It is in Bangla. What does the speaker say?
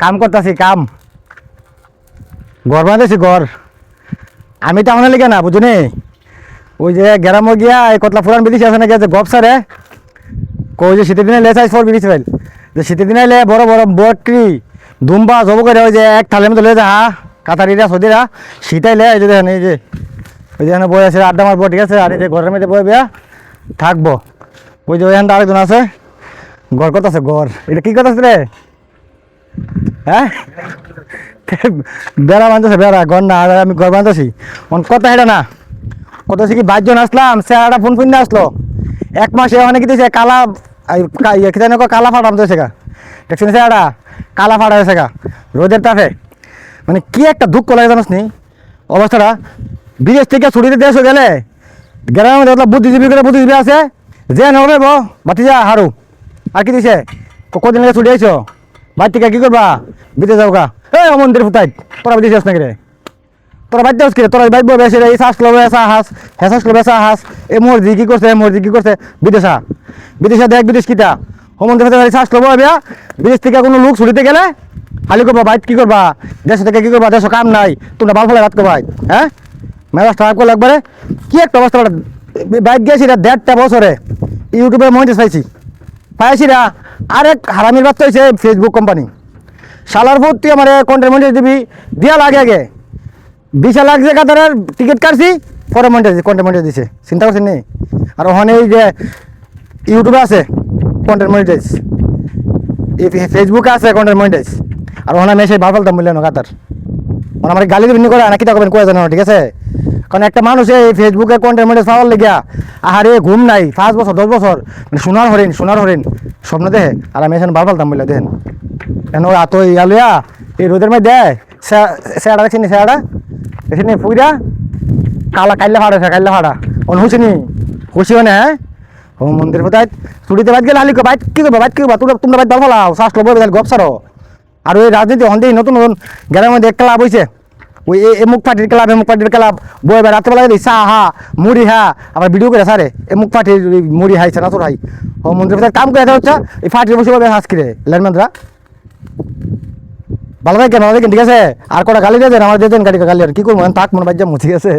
কাম করতেছি, কাম। ঘর বানাইতেছি, ঘর। আমি টাউনে লিখে না, বুঝুনি? ওই যে গ্রামে গিয়া এই কতলা পুরান বিদেশি আছে নাকি যে গপ সারে। কই যে শীতের দিনে লেসাইজ ফোর বিদেশি ফাইল যে শীতের দিনে এলে বড় বড় বটরি, দুম্বা জব করে ওই যে এক থালের মধ্যে লয়ে যা, হা, কাতারিরা, সদিরা। শীতাইলে এই যে দেখেন, এই যে, ওই যে বই আছে, আড্ডা মারবো ঠিক আছে? আর এই যে ঘরের মধ্যে বই বেয়া, থাকব। ওই যে ওইখানটা আরেকজন আছে। ঘর কত আছে? ঘর। এটা কি কথা রে? হ্যাঁ? বেড়া বানতেছে বেড়া ঘর না আর আমি ঘর বানতেছি অন কথা হেটা না। কত কি বাইশজন আসলাম স্যারটা ফোন ফোন আসলো। এক মাসে অনেক দিয়েছে কালা কা- ইয়ে কি জানি কয়, কালা ফাটা দিয়েছে গা। দেখছেন স্যারটা? কালা ফাটা হয়েছে গা রোদের তাপে। মানে কি একটা দুঃখ লাগে জানিস নি? অবস্থাটা বিদেশ থেকে ছুটিতে দেশ গেলে গ্রামের মধ্যে বুদ্ধিজীবী করে বুদ্ধিজীবী আছে যে নবে বো বাতিজা হারু। আর কি দিছে? কদিন ছুটি আইছো? বাড়ি কি করবা? বিদেশ যাও গা এই মন্দির ফুটাই তোরা বিদেশ যাস নাকি রে? তোরা বাড়িতে আস তোরা বাইক বেসে এই শ্বাস লবে এসা হাস হ্যাঁ শ্বাস লবে এসা হাস এ মর্জি কি করছে? এ মর্জি কি করছে? বিদেশা বিদেশে দেখ, বিদেশ কিটা হোমন্ত্রী ফেতে শ্বাস লবো বিয়া বিদেশ থেকে কোনো লোক ছুটিতে গেলে খালি করবা বাইত কি করবা? দেশ থেকে কি করবা? দেশ কাম নাই। তোমরা বাল ফলে রাত ভাই। হ্যাঁ? মেজাজ খারাপ করলে একবারে কি একটা অবস্থা বাইক গেছি দেড়টা বছরে। ইউটিউবে চাইছি। পাইছি পাইছি রা আরেক হারামির বাচ্চা হয়েছে ফেসবুক কোম্পানি শালার ভোট তুই আমার কন্টেন্ট মনিটাইজ দিবি, দিয়া লাগে আগে। বিশ লাখ যে কাতারের টিকিট কাটছি, পরে কন্টেন্ট মনিটাইজ দিছে। চিন্তা করছেন নি? আর ওখানে এই যে ইউটিউবে আছে কন্টেন্ট মনিটাইজ ফেসবুকে আছে কন্টেন্ট মনিটাইজ আর ওখানে আমি এসে বাফালতাম বললেন কাতার। মানে আমার গালি দিবেন করে নাকি তখন করে জানো ঠিক আছে? কারণ একটা মানুষ এই ফেসবুকে কন্টেন্ট মনিটাইজ পাওয়ার লেগিয়া, আহারে, ঘুম নাই, পাঁচ বছর, দশ বছর মানে সোনার হরিণ সোনার হরিণ, স্বপ্ন দেখে। আর আমি এখানে বাফালতাম বললে দেখেন। কেন আতো ইয়ালুয়া এই রোদের মধ্যে দেয় স্যাড়া দেখছেন স্যাড়া দেখছেন পুইরা? কালা কাইলা ফাড়া আছে কাইলা ফাড়া। অন হুসিনি খুশি হয় না হ্যাঁ? ও মন্দির কোথায় ছুটিতে বাইক গেলে আলিকে বাইক কি করবা বাইক কি করবা? তোমরা তোমরা বাইক ভালো শ্বাস লবো গপ সারো। আর ওই রাজনীতি হন্দি নতুন নতুন গ্রামের মধ্যে এক ক্লাব হয়েছে ওই এ- এ মুখ পার্টির ক্লাব এমুক পার্টির ক্লাব। বই বা রাত্রেবেলা গেলে চা হা, মুড়ি হা। আবার ভিডিও করে সারে এমুক পার্টির মুড়ি হাই হাইছে নাচুর হাই ও মন্দির কাম করে হচ্ছে এই পার্টির বসে বলে হাস কিরে ল্যান্ডম্যানরা ভালো থাকেন ভালো থাকেন, ঠিক আছে? আর কটা গালি দিয়ে দেন, আমার দিয়ে দেন গাড়ি গালি আর কি করব? থাক, মনে বাজ্যা ঠিক আছে